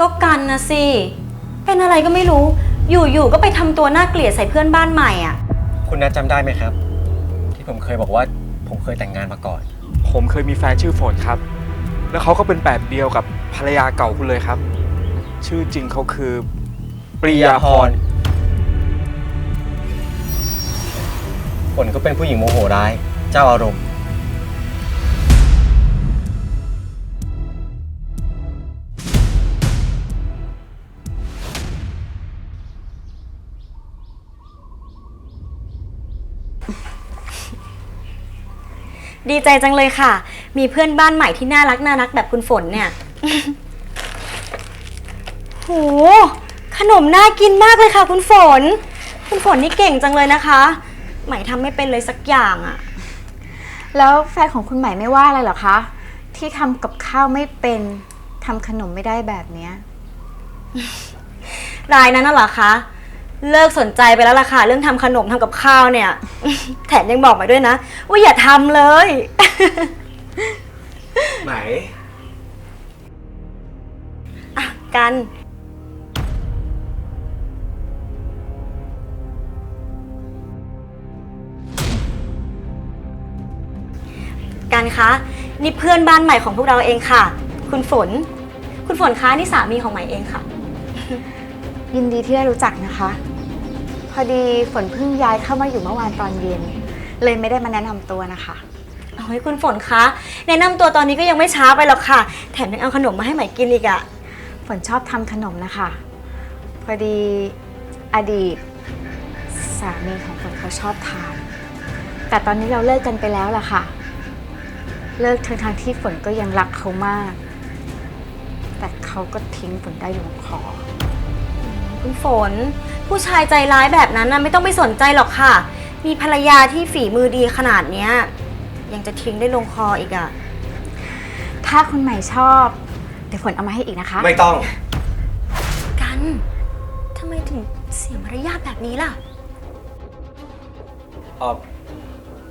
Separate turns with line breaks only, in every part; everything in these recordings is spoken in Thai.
ก็กันนะสิ เป็นอะไรก็ไม่รู้ อยู่ๆ ก็ไปทำตัวน่าเกลียดใส่เพื่อนบ้านใหม่อะ
คุณนัทจำได้ไหมครับ ที่ผมเคยบอกว่าผมเคยแต่งงานมาก่อน
ผมเคยมีแฟนชื่อฝนครับ แล้วเขาก็เป็นแบบเดียวกับภรรยาเก่าคุณเลยครับ ชื่อจริงเขาคือ ปริยาพร
ฝนก็เป็นผู้หญิงโมโหร้าย เจ้าอารมณ์
ดีใจจังเลยค่ะ มีเพื่อนบ้านใหม่ที่น่ารักน่ารักแบบคุณฝนเนี่ย โห ขนมน่ากินมากเลยค่ะ คุณฝน คุณฝนนี่เก่งจังเลยนะคะ ใหม่ทำไม่เป็นเลยสักอย่างอะ
แล้วแฟนของคุณใหม่ไม่ว่าอะไรเหรอคะ ที่ทำกับข้าวไม่เป็นทำขนมไม่ได้แบบเนี้ย
รายนั้นน่ะเหรอคะ เลิกสนใจไปแล้วล่ะค่ะ เรื่องทำขนมทำกับข้าวเนี่ย แถมยังบอกมาด้วยนะ ว่าอย่าทำเลย
ไหน
อะกัน กันคะ นี่เพื่อนบ้านใหม่ของพวกเราเองค่ะ คุณฝน คุณฝนคะนี่สามีของใหม่เองค่ะ
ยินดีที่ได้รู้จักนะคะ พอดีฝนเพิ่งย้ายเข้ามาอยู่เมื่อวานตอนเย็น เลยไม่ได้มาแนะนำตัวนะคะ
โอ้ยคุณฝนคะแนะนำตัวตอนนี้ก็ยังไม่ช้าไปหรอกค่ะ แถมยังเอาขนมมาให้ใหม่กินอีกอะ
ฝนชอบทำขนมนะคะ พอดีอดีต สามีของฝนเขาชอบทาน แต่ตอนนี้เราเลิกกันไปแล้วล่ะค่ะ เลิกทั้งทางๆที่ฝนก็ยังรักเขามาก แต่เขาก็ทิ้งฝนได้ลงคอ
คุณฝน ผู้ชายใจร้ายแบบนั้นนะไม่ต้องไปสนใจหรอกค่ะ มีภรรยาที่ฝีมือดีขนาดเนี้ย ยังจะทิ้งได้ลงคออีกอะ
ถ้าคุณใหม่ชอบ เดี๋ยวฝนเอามาให้อีกนะคะ
ไม่ต้อง
กันทำไมถึงเสียมารยาทแบบนี้ล่ะ
เออ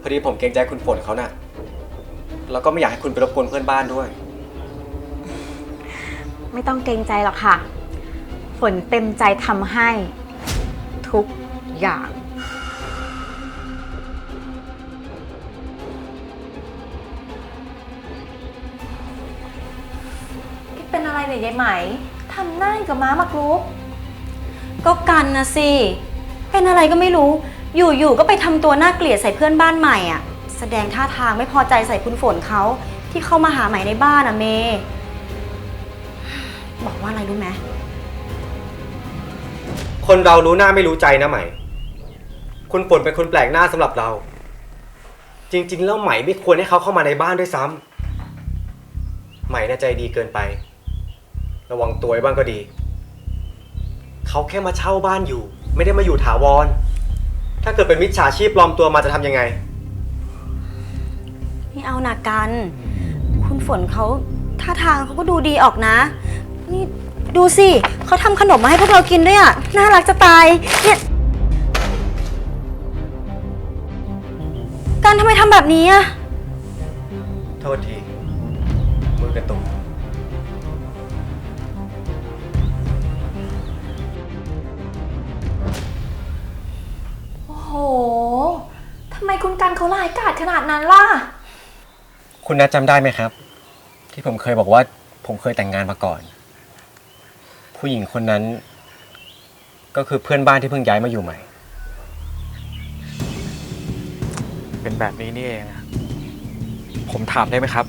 พอดีผมเกรงใจคุณฝนเขาน่ะ แล้วก็ไม่อยากให้คุณไปรบกวนเพื่อนบ้านด้วย
ไม่ต้องเกรงใจหรอกค่ะ ฝนเต็มใจทำให้ ทุกอย่าง
เป็นอะไรเนี่ยยายไหมทำหน้าอย่างกับม้ามักลุก
ก็กันนะสิ เป็นอะไรก็ไม่รู้ อยู่ๆ ก็ไปทำตัวน่าเกลียดใส่เพื่อนบ้านใหม่อะ แสดงท่าทางไม่พอใจใส่คุณฝนเขาที่เข้ามาหาใหม่ในบ้านอะเมบอกว่าอะไรรู้ไหม
คนเรารู้หน้าไม่รู้ใจนะไหม คุณฝนเป็นคนแปลกหน้าสำหรับเรา จริง ๆ แล้วไหมไม่ควรให้เขาเข้ามาในบ้านด้วยซ้ำไหมน่าใจดีเกินไป ระวังตัวไว้บ้างก็ดี เขาแค่มาเช่าบ้านอยู่ ไม่ได้มาอยู่ถาวร ถ้าเกิดเป็นมิจฉาชีพปลอมตัวมาจะทำยังไง
นี่เอาหนักกัน คุณฝนเขาท่าทางเขาก็ดูดีออกนะ นี่ ดูสิเขาทำขนมมาให้พวกเรากินด้วยอะน่ารักจะตาย เนี่ยกันทำไมทำแบบนี้อะ
โทษที มือกระตุก
โอ้โห ทำไมคุณกันเขาร้ายกาจขนาดนั้นล่ะ
คุณนัทจำได้ไหมครับ ที่ผมเคยบอกว่าผมเคยแต่งงานมาก่อน ผู้หญิงคนนั้น ก็คือเพื่อนบ้านที่เพิ่งย้ายมาอยู่ใหม่
เป็นแบบนี้นี่เองอะผมถามได้ไหมครับ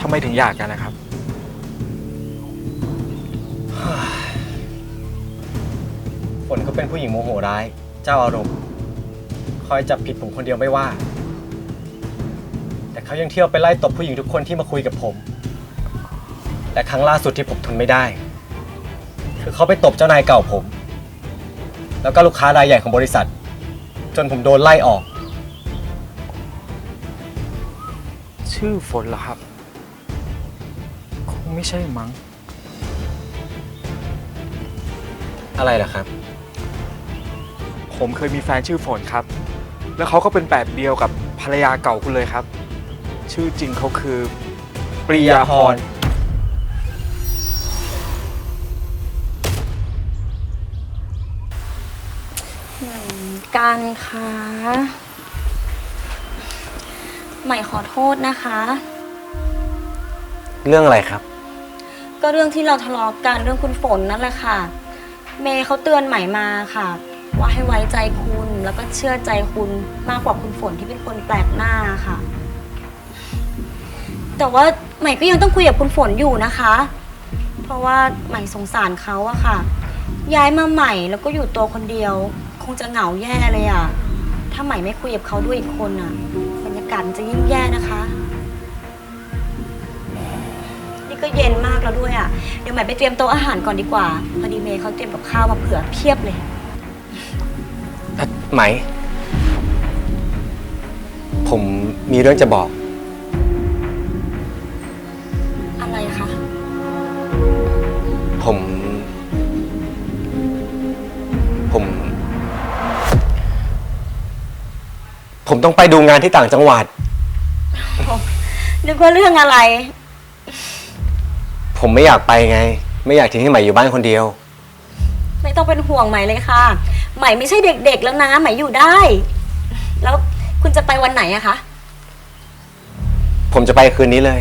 ทำไมถึงอยากกันนะครับ
ฝนก็เป็นผู้หญิงโมโหร้าย เจ้าอารมณ์ คอยจับผิดผมคนเดียวไม่ว่า แต่เขายังเที่ยวไปไล่ตบผู้หญิงทุกคนที่มาคุยกับผม และครั้งล่าสุดที่ผมทนไม่ได้ คือเขาไปตบเจ้านายเก่าผม แล้วก็ลูกค้ารายใหญ่ของบริษัท จนผมโดนไล่ออก
ชื่อฝนเหรอครับคงไม่ใช่มั้ง
อะไรล่ะครับ
ผมเคยมีแฟนชื่อฝนครับ แล้วเขาก็เป็นแบบเดียวกับภรรยาเก่าคุณเลยครับ ชื่อจริงเขาคือ ปริยาพร
กันคะใหม่ขอโทษนะคะ
เรื่องอะไรครับ
ก็เรื่องที่เราทะเลาะกันเรื่องคุณฝนนั่นแหละค่ะ เมย์เขาเตือนใหม่มาค่ะ ว่าให้ไว้ใจคุณแล้วก็เชื่อใจคุณมากกว่าคุณฝนที่เป็นคนแปลกหน้าค่ะ แต่ว่าใหม่ก็ยังต้องคุยกับคุณฝนอยู่นะคะ เพราะว่าใหม่สงสารเขาอะค่ะ ย้ายมาใหม่แล้วก็อยู่ตัวคนเดียวค งจะเหงาแย่เลยอะถ้าใหม่ไม่คุยกับเขาด้วยอีกคนอะบรรยากาศมันจะยิ่งแย่นะคะ นี่ก็เย็นมากแล้วด้วยอะ่ะ เดี๋ยวใหม่ไปเตรียมโต๊ะอาหารก่อนดีกว่า พอดีเมย์เขาเตรียมกับข้าวมาเผื่อเพียบเลย
ไหม ผมมีเรื่องจะบอก
อะไรคะ
ผมผม ผมต้องไปดูงานที่ต่างจังหวัด
นึกว่าเรื่องอะไร
ผมไม่อยากไปไง ไม่อยากทิ้งให้ใหม่อยู่บ้านคนเดียว
ไม่ต้องเป็นห่วงใหม่เลยค่ะ ใหม่ไม่ใช่เด็กๆแล้วนะใหม่อยู่ได้ แล้วคุณจะไปวันไหนอะคะ
ผมจะไปคืนนี้เลย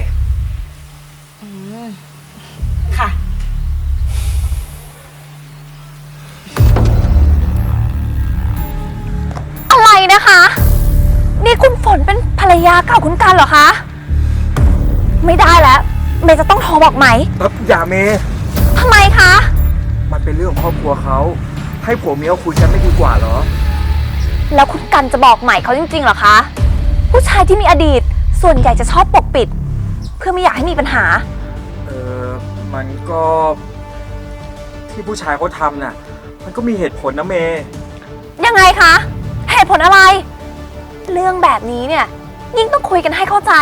เก่าคุณกันเหรอคะ ไม่ได้แล้ว เมย์จะต้องโทรบอกไหม
เอ้ออย่าเมย์
ทำไมคะ
มันเป็นเรื่องของครอบครัวเขา ให้ผัวเมียเขาคุยกันไม่ดีกว่าเหรอ
แล้วคุณกันจะบอกใหม่เขาจริงๆเหรอคะ ผู้ชายที่มีอดีตส่วนใหญ่จะชอบปกปิด เพื่อไม่อยากให้มีปัญหา
เออมันก็ที่ผู้ชายเขาทำน่ะ มันก็มีเหตุผลนะเมย์
ยังไงคะ เหตุผลอะไร เรื่องแบบนี้เนี่ย ยิ่งต้องคุยกันให้เข้าใจ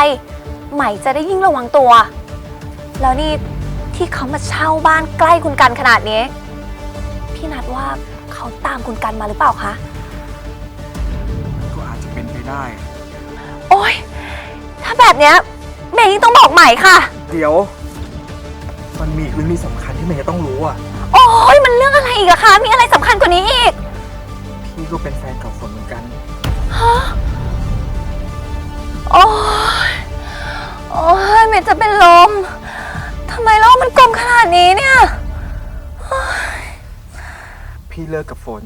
ใหม่จะได้ยิ่งระวังตัว แล้วนี่ที่เขามาเช่าบ้านใกล้คุณกันขนาดนี้ พี่นัดว่าเขาตามคุณกันมาหรือเปล่าคะ
ก็อาจจะเป็นไปได้
โอ๊ยถ้าแบบเนี้ยเมย์ยิ่งต้องบอกใหม่ค่ะ
เดี๋ยว มันมีอีกเรื่องที่สำคัญที่เมย์จะต้องรู้อะ
โอ๊ยมันเรื่องอะไรอีกอะคะ มีอะไรสำคัญกว่านี้อีก
พี่ก็เป็นแฟนเก่าฝนเหมือนกัน
โอ้ยโอ้ยเมย์จะเป็นลมทำไมโลกมันกลมขนาดนี้เนี่ย
พี่เลิกกับฝน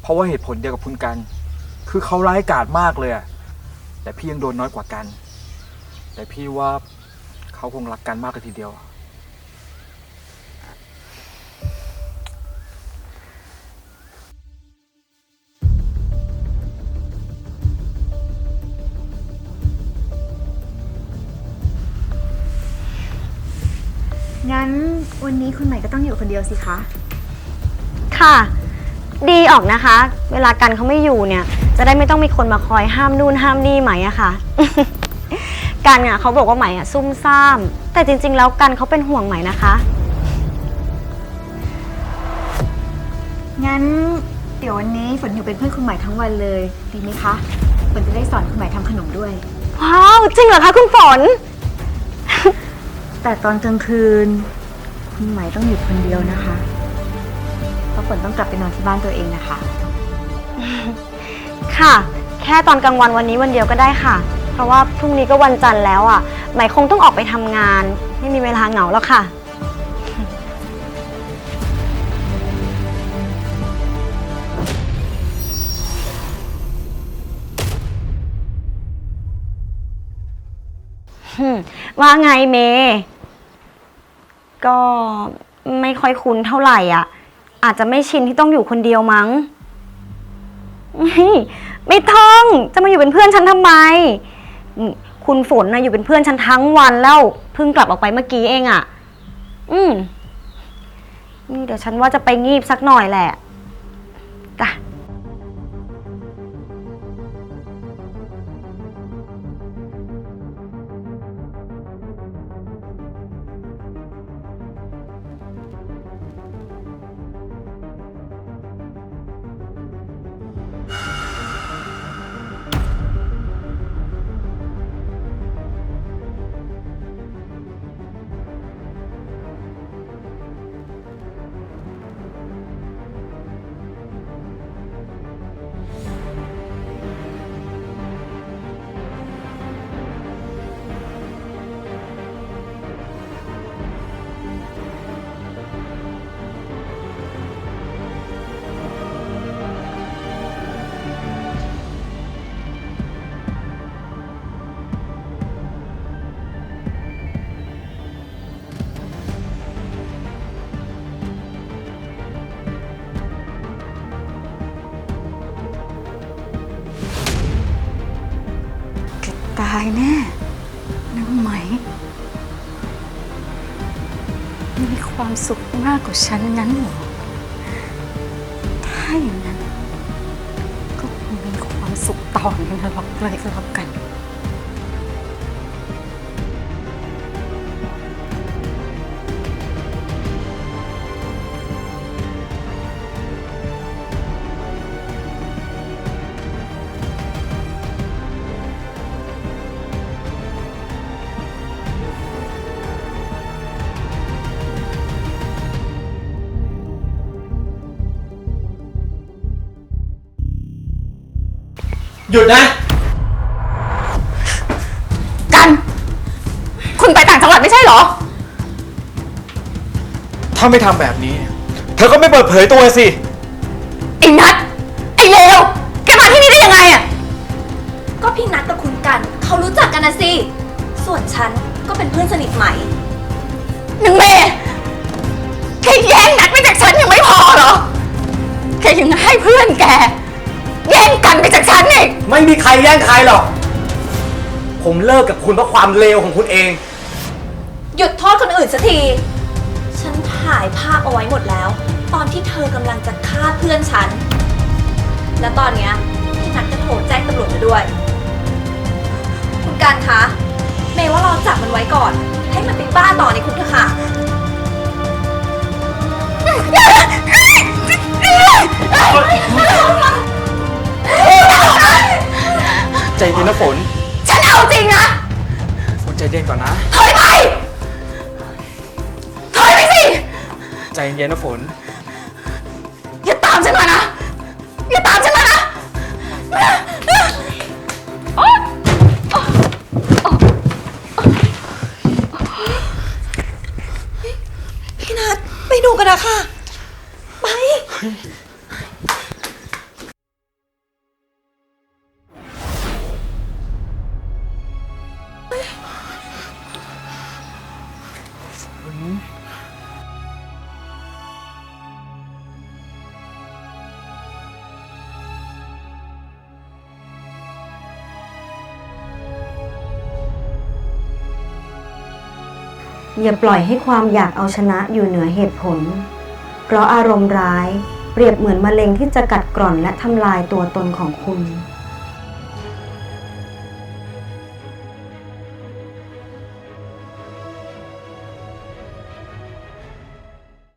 เพราะว่าเหตุผลเดียวกับคุณกัน คือเขาร้ายกาจมากเลยอะแต่พี่ยังโดนน้อยกว่ากัน แต่พี่ว่าเขาคงรักกันมากเลยทีเดียว
วันนี้คุณใหม่ก็ต้องอยู่คนเดียวสิคะ
ค่ะ ดีออกนะคะ เวลากันเขาไม่อยู่เนี่ย จะได้ไม่ต้องมีคนมาคอยห้ามนู่นห้ามนี่ไหมอะค่ะ กันอะเขาบอกว่าไหมอะซุ่มซ่าม แต่จริง ๆ แล้วกันเขาเป็นห่วงไหมนะคะ
งั้นเดี๋ยววันนี้ฝนอยู่เป็นเพื่อนคุณใหม่ทั้งวันเลยดีไหมคะฝนจะได้สอนคุณใหม่ทำขนมด้วย
ว้าว จริงเหรอคะคุณฝน
แต่ตอนกลางคืน คุณใหม่ต้องอยู่คนเดียวนะคะเพราะฝนต้องกลับไปนอนที่บ้านตัวเองนะคะ
ค่ะ แค่ตอนกลางวันวันนี้วันเดียวก็ได้ค่ะ เพราะว่าพรุ่งนี้ก็วันจันทร์แล้วอะไหมคงต้องออกไปทำงาน ไม่มีเวลาเหงาแล้วค่ะ ว่าไงเมย์ ก็ไม่ค่อยคุ้นเท่าไหร่อะ อาจจะไม่ชินที่ต้องอยู่คนเดียวมั้ง ไม่ไม่ต้องจะมาอยู่เป็นเพื่อนฉันทำไมอืมคุณฝนนะอยู่เป็นเพื่อนฉันทั้งวันแล้วเพิ่งกลับออกไปเมื่อกี้เองอะ่ะ อืมนี่เดี๋ยวฉันว่าจะไปงีบสักหน่อยแหละจ้ะา
ยแน่นางไหม มีความสุขมากกว่าฉันนั้นหรอถ้าอย่างนั้น ก็คงมีความสุขต่อในนรกเลยก็แล้วกัน
หยุดนะ
กัน คุณไปต่างจังหวัดไม่ใช่เหรอ
ถ้าไม่ทำแบบนี้ เธอก็ไม่เปิดเผยตัวสิ
ไอ้นัทไอ้เลวแกมาที่นี่ได้ยังไงอะ
ก็พี่นัทกับคุณกัน เขารู้จักกันนะสิ ส่วนฉันก็เป็นเพื่อนสนิทใหม่
หนึ่งเมย์แค่แย่งนัดไปจากฉันยังไม่พอเหรอ แกยังให้เพื่อนแก ไม่
มีใครแย่งใครหรอก ผมเลิกกับคุณเพราะความเลวของคุณเอง
หยุดโทษคนอื่นสักที ฉันถ่ายภาพเอาไว้หมดแล้ว ตอนที่เธอกำลังจะฆ่าเพื่อนฉัน และตอนเนี้ยพี่นัทก็โทรแจ้งตำรวจมาด้วย คุณการคะเมย์ว่าเราจับมันไว้ก่อน ให้มันไปบ้าต่อในคุกเถอะค่ะ
ใจเย็นนะฝน
ฉันเอาจริงนะ
ฝนใจเย็นก่อนนะ
ถอยไป ถอยไปสิ
ใจเย็นนะฝน
อย่าปล่อยให้ความอยากเอาชนะอยู่เหนือเหตุผล เพราะอารมณ์ร้ายเปรียบเหมือนมะเร็งที่จะกัดกร่อนและทำลายตัวตนของคุณ